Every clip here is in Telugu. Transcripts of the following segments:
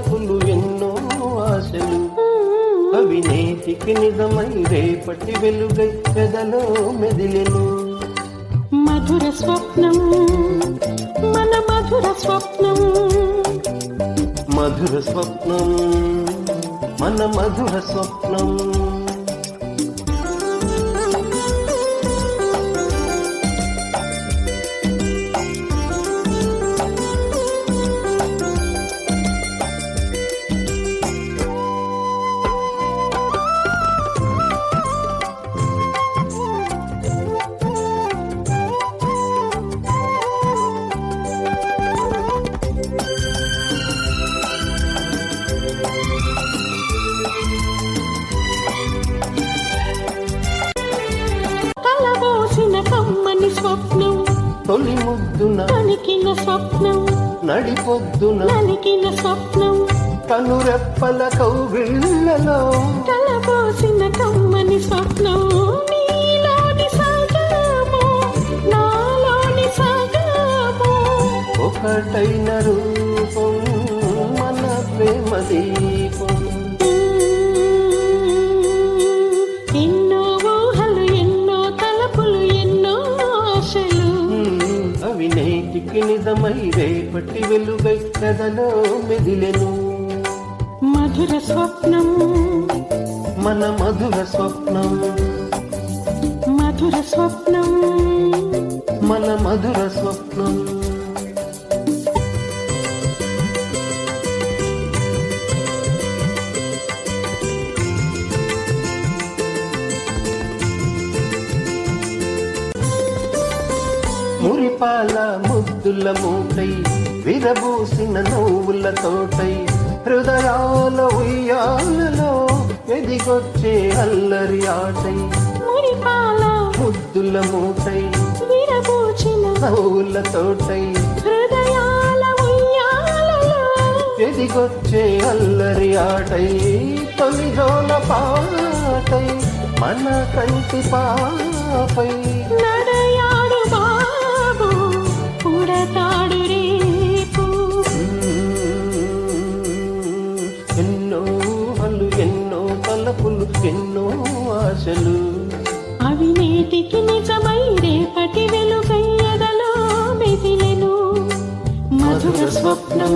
మనసులు ఎన్నో ఆశలు. అవి నేటికి నిజమై రేపటి వెలుగై పెదలో మెదిలెను. మధుర స్వప్నం మన మధుర స్వప్నం. మధుర స్వప్నం మన మధుర స్వప్నం. తొలి ముద్దున పలికిన స్వప్నం నడిపొద్దున పలికిన స్వప్నం. కనురెప్పల కౌగిళ్ళలో కలబోసిన కమ్మని స్వప్నం. నీలోని సాగము నాలోని సాగము. ఒకటైన రూపం మన ప్రేమ నేటికి నిజమై రేపటి వెలుగై కథలో మెదిలెను. మధుర స్వప్నం. మన మధుర స్వప్నం. మధుర స్వప్నం. మన మధుర స్వప్నం. మురిపాల ముద్దుల మూటై విరబూసిన నవ్వుల తోటై హృదయాల ఉయ్యాలలో ఎదిగొచ్చే అల్లరి ఆటై మురిపాల ముద్దుల మూటై విరబూచిన నవ్వుల తోటై హృదయాల ఉయ్యాలలో ఎదిగొచ్చే అల్లరి ఆటై తొలి జోల పాటై మన కంటి పాపై బాబు పుడతాడు రేపు ఎన్నో హలు ఎన్నో తలపులు ఎన్నో ఆశలు. అవి నేటికి నిజమై రేపటి వెలుగయ్యదలో మెదిలెను. మధుర స్వప్నం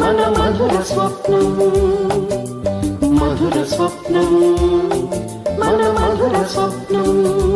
మన మధుర స్వప్నం. మధుర స్వప్నం మన మధుర స్వప్నం.